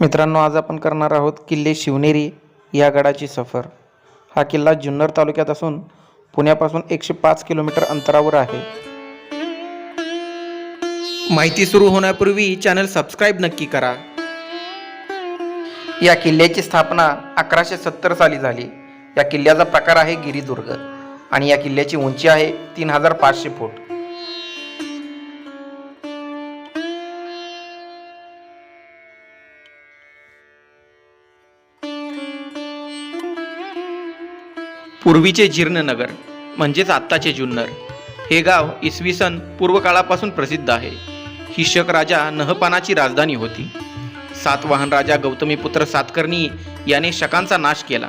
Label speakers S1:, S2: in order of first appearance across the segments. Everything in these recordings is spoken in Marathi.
S1: मित्रांनो आज आपण करणार आहोत किल्ले शिवनेरी या गडाची सफर. हा किल्ला जुन्नर तालुक्यात असून पुण्यापासून एकशे पाच किलोमीटर अंतरावर आहे. माहिती सुरू होण्यापूर्वी चॅनल सबस्क्राईब नक्की करा. या किल्ल्याची स्थापना अकराशे सत्तर साली झाली. या किल्ल्याचा प्रकार आहे गिरिदुर्ग आणि या किल्ल्याची उंची आहे तीन हजार पाचशे फूट. पूर्वीचे जीर्णनगर म्हणजेच आत्ताचे जुन्नर हे गाव इसवी सन पूर्वकाळापासून प्रसिद्ध आहे. ही शक राजा नहपानाची राजधानी होती. सातवाहन राजा गौतमीपुत्र सातकर्णी याने शकांचा नाश केला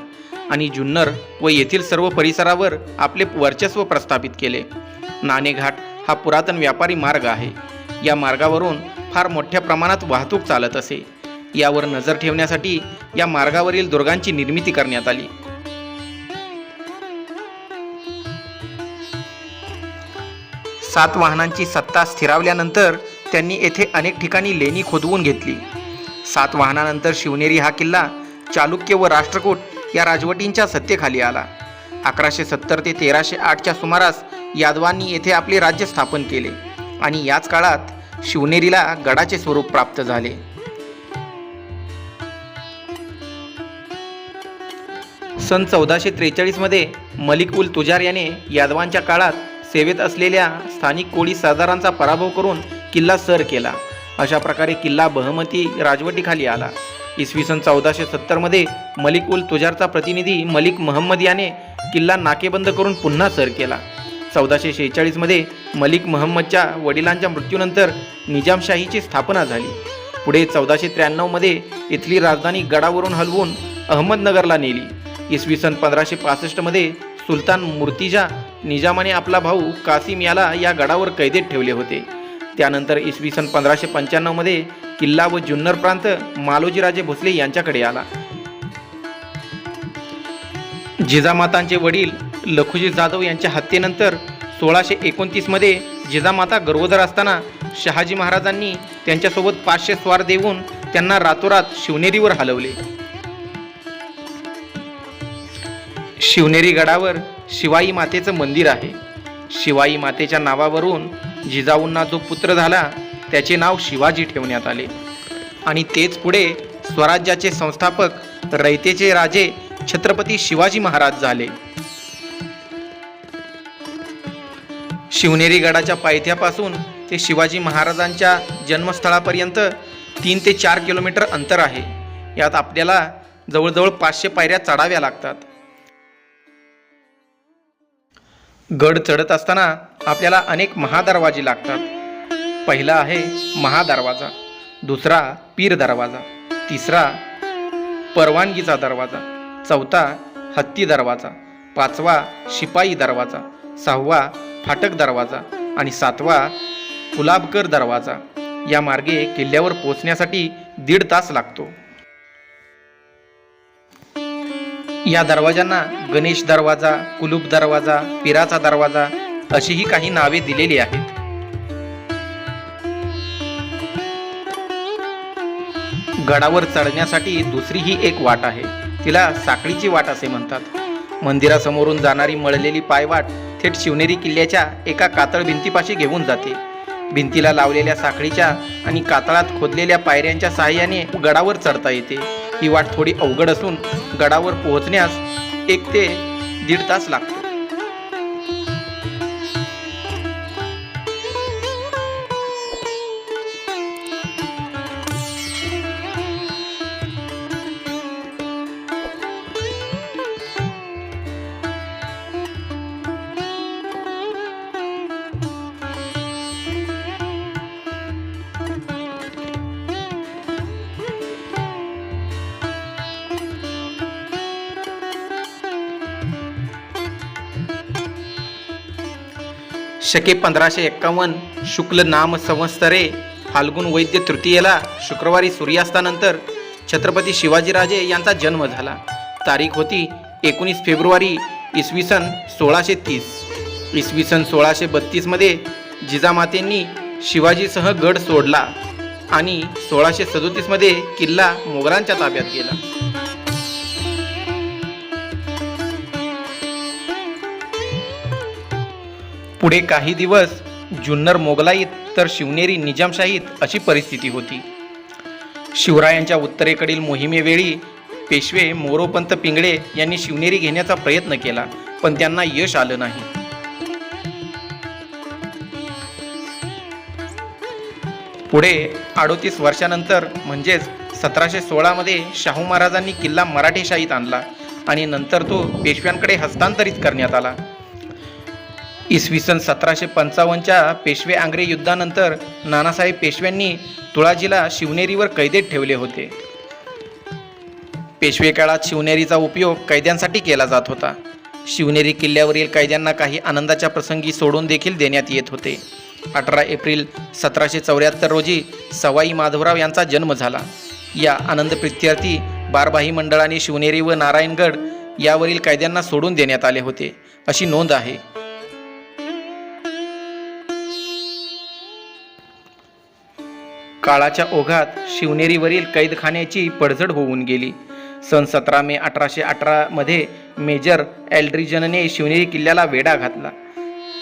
S1: आणि जुन्नर व येथील सर्व परिसरावर आपले वर्चस्व प्रस्थापित केले. नाणेघाट हा पुरातन व्यापारी मार्ग आहे. या मार्गावरून फार मोठ्या प्रमाणात वाहतूक चालत असे. यावर नजर ठेवण्यासाठी या मार्गावरील दुर्गांची निर्मिती करण्यात आली. सात वाहनांची सत्ता स्थिरावल्यानंतर त्यांनी येथे अनेक ठिकाणी लेणी खोदवून घेतली. सात वाहनानंतर शिवनेरी हा किल्ला चालुक्य व राष्ट्रकूट या राजवटींच्या सत्तेखाली आला. अकराशे सत्तर ते तेराशे आठच्या सुमारास यादवांनी येथे आपले राज्य स्थापन केले आणि याच काळात शिवनेरीला गडाचे स्वरूप प्राप्त झाले. सन चौदाशे त्रेचाळीसमध्ये मलिक उल तुजार याने यादवांच्या काळात सेवेत असलेल्या स्थानिक कोळी सरदारांचा पराभव करून किल्ला सर केला. अशा प्रकारे किल्ला बहमती राजवटीखाली आला. इसवी सन चौदाशे सत्तरमध्ये मलिक उल तुजारचा प्रतिनिधी मलिक महम्मद याने किल्ला नाकेबंद करून पुन्हा सर केला. चौदाशे शेहेचाळीसमध्ये मलिक महम्मदच्या वडिलांच्या मृत्यूनंतर निजामशाहीची स्थापना झाली. पुढे चौदाशे त्र्याण्णवमध्ये इथली राजधानी गडावरून हलवून अहमदनगरला नेली. इसवी सन पंधराशे पासष्टमध्ये सुलतान मूर्तिजा निजामाने आपला भाऊ कासिम याला या गडावर कैदेत ठेवले होते. त्यानंतर इसवी सन पंधराशे पंच्याण्णवमध्ये किल्ला व जुन्नर प्रांत मालोजीराजे भोसले यांच्याकडे आला. जिजामातांचे वडील लखुजी जाधव यांच्या हत्येनंतर सोळाशे एकोणतीसमध्ये जिजामाता गर्भोदर असताना शहाजी महाराजांनी त्यांच्यासोबत पाचशे स्वार देऊन त्यांना रातोरात शिवनेरीवर हलवले. शिवनेरी गडावर शिवाई मातेचं मंदिर आहे. शिवाई मातेच्या नावावरून जिजाऊंना जो पुत्र झाला त्याचे नाव शिवाजी ठेवण्यात आले. आणि तेच पुढे स्वराज्याचे संस्थापक रयतेचे राजे छत्रपती शिवाजी महाराज झाले. शिवनेरी गडाच्या पायथ्यापासून ते शिवाजी महाराजांच्या जन्मस्थळापर्यंत तीन ते चार किलोमीटर अंतर आहे. यात आपल्याला जवळजवळ पाचशे पायऱ्या चढाव्या लागतात. गड चढत असताना आपल्याला अनेक महादरवाजे लागतात. पहिला आहे महादरवाजा दुसरा पीर दरवाजा तिसरा परवानगीचा दरवाजा चौथा हत्ती दरवाजा पाचवा शिपाई दरवाजा सहावा फाटक दरवाजा आणि सातवा गुलाबकर दरवाजा. या मार्गे किल्ल्यावर पोचण्यासाठी दीड तास लागतो. या दरवाजांना गणेश दरवाजा कुलूप दरवाजा पिराचा दरवाजा अशीही काही नावे दिलेली आहेत. गडावर चढण्यासाठी दुसरी ही एक वाट आहे. तिला साखळीची वाट असे म्हणतात. मंदिरासमोरून जाणारी मळलेली पायवाट थेट शिवनेरी किल्ल्याच्या एका कातळ भिंतीपाशी घेऊन जाते. भिंतीला लावलेल्या साखळीच्या आणि कातळात खोदलेल्या पायऱ्यांच्या सहाय्याने गडावर चढता येते. ही वाट थोडी अवघड असून गडावर पोहोचण्यास एक ते दीड तास लागतो. शके पंधराशे एक्कावन्न. शुक्ल नाम संवत्सरे. फाल्गुन वैद्य तृतीयेला शुक्रवारी सूर्यास्तानंतर छत्रपती शिवाजीराजे यांचा जन्म झाला. तारीख होती एकोणीस फेब्रुवारी इसवी सन सोळाशे तीस. इसवी सन सोळाशे बत्तीसमध्ये जिजामातेंनी शिवाजीसह गड सोडला आणि सोळाशे सदोतीसमध्ये किल्ला मोगलांच्या ताब्यात गेला. पुढे काही दिवस जुन्नर मोगलाईत तर शिवनेरी निजामशाहीत अशी परिस्थिती होती. शिवरायांच्या उत्तरेकडील मोहिमेवेळी पेशवे मोरोपंत पिंगळे यांनी शिवनेरी घेण्याचा प्रयत्न केला पण त्यांना यश आलं नाही. पुढे अडोतीस वर्षानंतर म्हणजेच सतराशे सोळामध्ये शाहू महाराजांनी किल्ला मराठेशाहीत आणला आणि नंतर तो पेशव्यांकडे हस्तांतरित करण्यात आला. इसवी सन सतराशे पंचावन्नच्या पेशवे आंग्रे युद्धानंतर नानासाहेब पेशव्यांनी तुळाजीला शिवनेरीवर कैदेत ठेवले होते. पेशवे काळात शिवनेरीचा उपयोग कैद्यांसाठी केला जात होता. शिवनेरी किल्ल्यावरील कैद्यांना काही आनंदाच्या प्रसंगी सोडून देखील देण्यात येत होते. अठरा एप्रिल सतराशे चौऱ्याहत्तर रोजी सवाई माधवराव यांचा जन्म झाला. या आनंद प्रित्यर्थी बारबाही मंडळाने शिवनेरी व नारायणगड यावरील कैद्यांना सोडून देण्यात आले होते. अशी नोंद आहे. काळाच्या ओघात शिवनेरीवरील कैदखान्याची पडझड होऊन गेली. सन सतरा मे अठराशे अठरामध्ये मेजर एल्ड्रिजनने शिवनेरी किल्ल्याला वेढा घातला.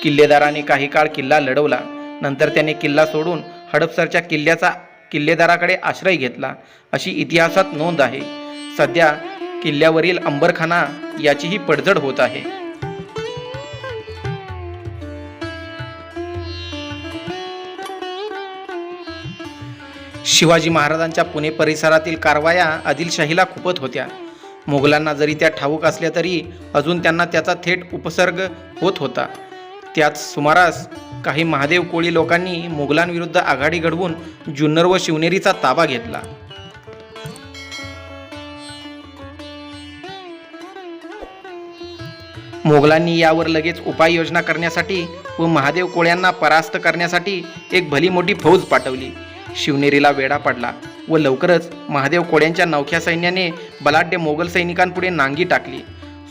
S1: किल्लेदाराने काही काळ किल्ला लढवला. नंतर त्याने किल्ला सोडून हडपसरच्या किल्ल्याचा किल्लेदाराकडे आश्रय घेतला. अशी इतिहासात नोंद आहे. सध्या किल्ल्यावरील अंबरखाना याचीही पडझड होत आहे. शिवाजी महाराजांच्या पुणे परिसरातील कारवाया आदिलशाहीला खुपत होत्या. मोगलांना जरी त्या ठाऊक असल्या तरी अजून त्यांना त्याचा थेट उपसर्ग होत होता. त्याच सुमारास काही महादेव कोळी लोकांनी मोगलांविरुद्ध आघाडी घडवून जुन्नर व शिवनेरीचा ताबा घेतला. मोगलांनी यावर लगेच उपाययोजना करण्यासाठी व महादेव कोळ्यांना परास्त करण्यासाठी एक भली मोठी फौज पाठवली. शिवनेरीला वेढा पडला व लवकरच महादेव कोळ्यांच्या नौख्या सैन्याने बलाढ्य मोगल सैनिकांपुढे नांगी टाकली.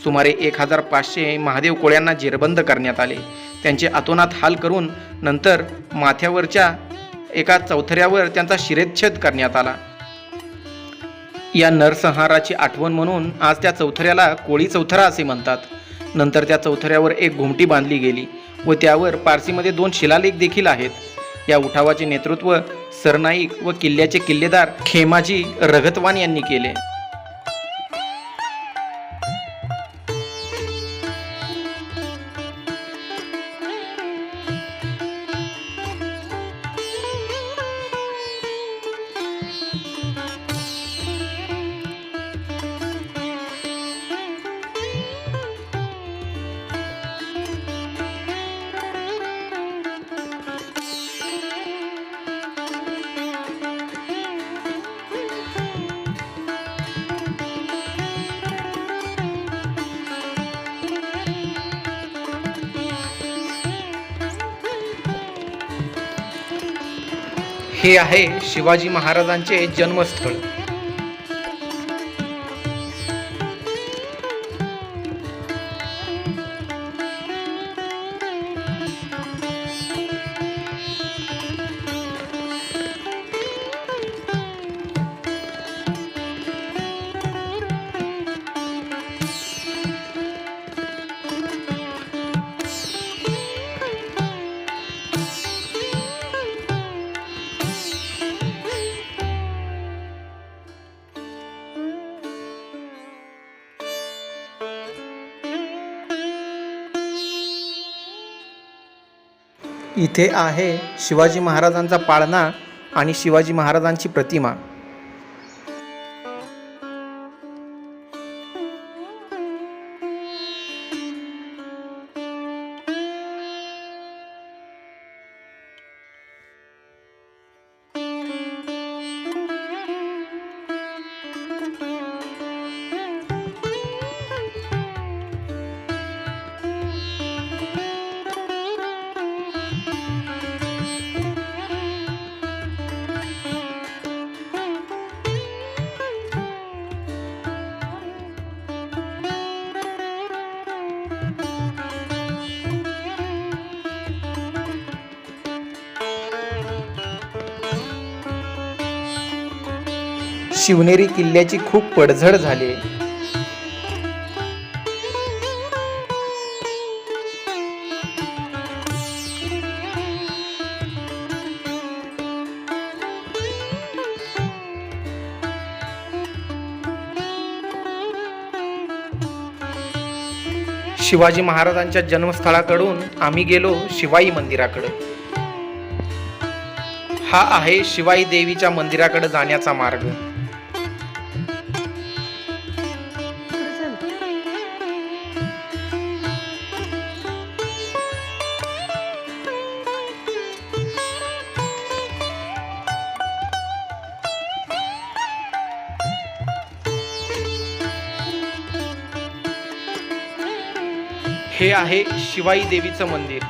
S1: सुमारे एक हजार पाचशे महादेव कोळ्यांना जेरबंद करण्यात आले. त्यांचे अतोनात हाल करून नंतर माथ्यावरच्या एका चौथऱ्यावर त्यांचा शिरेच्छेद करण्यात आला. या नरसंहाराची आठवण म्हणून आज त्या चौथऱ्याला कोळी चौथरा असे म्हणतात. नंतर त्या चौथऱ्यावर एक घुमटी बांधली गेली व त्यावर पारसीमध्ये दोन शिलालेख देखील आहेत. या उठावाचे नेतृत्व सरनाईक व किल्ल्याचे किल्लेदार खेमाजी रघतवान यांनी केले. हे आहे शिवाजी महाराजांचे जन्मस्थळ. इथे आहे शिवाजी महाराजांचा पाळणा आणि शिवाजी महाराजांची प्रतिमा. शिवनेरी किल्ल्याची खूप पडझड झाली. शिवाजी महाराजांच्या जन्मस्थळाकडून आम्ही गेलो शिवाई मंदिराकडे. हा आहे शिवाई देवीच्या मंदिराकडे जाण्याचा मार्ग. हे आहे शिवाई देवीचं मंदिर.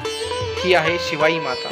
S1: ही आहे शिवाई माता.